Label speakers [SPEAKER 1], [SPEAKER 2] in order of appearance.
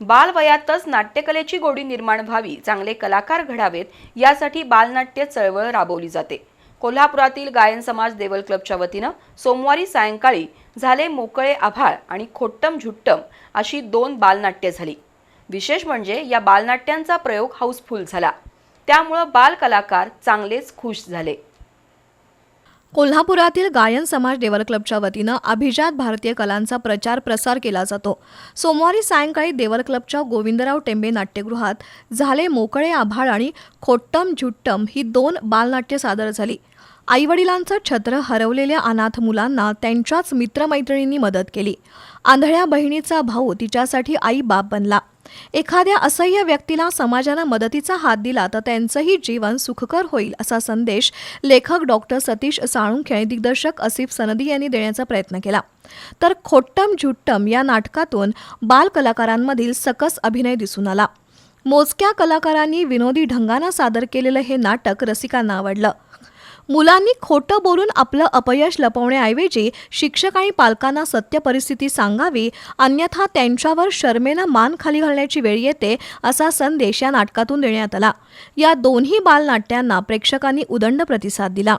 [SPEAKER 1] बालवयातच नाट्यकलेची गोडी निर्माण व्हावी चांगले कलाकार घडावेत यासाठी बालनाट्य चळवळ राबवली जाते. कोल्हापुरातील गायन समाज देवल क्लबच्या वतीनं सोमवारी सायंकाळी झाले मोकळे आभाळ आणि खोट्टम झुट्टम अशी दोन बालनाट्य झाली. विशेष म्हणजे या बालनाट्यांचा प्रयोग हाऊसफुल झाला. त्यामुळं बालकलाकार चांगलेच खुश झाले.
[SPEAKER 2] कोल्हापुरातील गायन समाज देवल क्लबच्या वतीनं अभिजात भारतीय कलांचा प्रचार प्रसार केला जातो. सोमवारी सायंकाळी देवल क्लबच्या गोविंदराव टेंबे नाट्यगृहात झाले मोकळे आभाळ आणि खोट्टम झुट्टम ही दोन बालनाट्य सादर झाली. आईवडिलांचं छत्र हरवलेल्या अनाथ मुलांना त्यांच्याच मित्रमैत्रिणींनी मदत केली. आंधळ्या बहिणीचा भाऊ तिच्यासाठी आई बाप बनला. एखाद्या असह्य व्यक्तीला समाजानं मदतीचा हात दिला तर त्यांचंही जीवन सुखकर होईल असा संदेश लेखक डॉक्टर सतीश साळुंखे आणि दिग्दर्शक असिफ सनदी यांनी देण्याचा प्रयत्न केला. तर खोट्टम झुट्टम या नाटकातून बाल कलाकारांमधील सकस अभिनय दिसून आला. मोजक्या कलाकारांनी विनोदी ढंगानं सादर केलेलं हे नाटक रसिकांना आवडलं. मुलांनी खोटं बोलून आपलं अपयश लपवण्याऐवजी शिक्षक आणि पालकांना सत्य परिस्थिती सांगावी अन्यथा त्यांच्यावर शर्मेनं मान खाली घालण्याची वेळ येते असा संदेश या नाटकातून देण्यात आला. या दोन्ही बालनाट्यांना प्रेक्षकांनी उदंड प्रतिसाद दिला.